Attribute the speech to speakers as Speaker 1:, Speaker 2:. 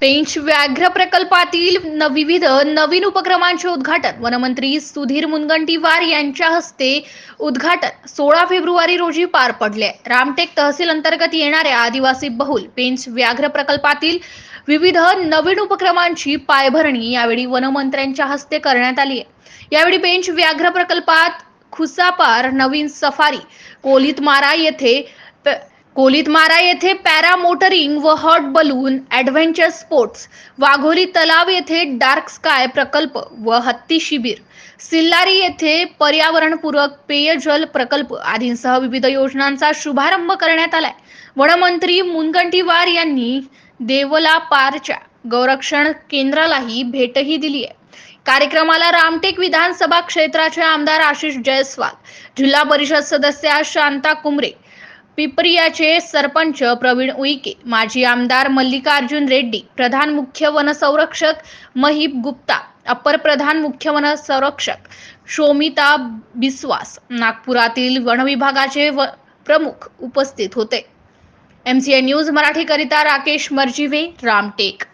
Speaker 1: पेंच व्याघ्र प्रकल्पातील न- विविध नवीन उपक्रमांचे उद्घाटन. वनमंत्री सुधीर मुनगंटीवार यांच्या हस्ते उद्घाटन. सोळा फेब्रुवारी रोजी पार पडले. रामटेक तहसील अंतर्गत येणाऱ्या आदिवासी बहुल पेंच व्याघ्र प्रकल्पातील विविध नवीन उपक्रमांची पायभरणी यावेळी वनमंत्र्यांच्या हस्ते करण्यात आली. आहे यावेळी पेंच व्याघ्र प्रकल्पात खुसापार नवीन सफारी कोलितमारा येथे कोलितमारा येथे पॅरा मोटरिंग व hot balloon adventure sports Wagholi तलाव येथे डार्क स्काय प्रकल्प व हत्ती शिबिर सिल्लारी येथे पर्यावरणपूरक पेयजल प्रकल्प आदींसह विविध योजनांचा शुभारंभ करण्यात आलाय. वनमंत्री मुनगंटीवार यांनी देवला पारच्या गौरक्षण केंद्रालाही भेटही दिली आहे कार्यक्रमाला रामटेक विधानसभा क्षेत्राचे आमदार आशिष जयस्वाल जिल्हा परिषद सदस्या शांता कुमरे पिपरियाचे सरपंच प्रवीण उईके माजी आमदार मल्लिकार्जुन रेड्डी प्रधान मुख्य वनसंरक्षक महिब गुप्ता अपर प्रधान मुख्य वनसंरक्षक शोमिता बिस्वास नागपुरातील वनविभागाचे व प्रमुख उपस्थित होते. एमसीए न्यूज मराठीकरिता राकेश मर्जिवे रामटेक.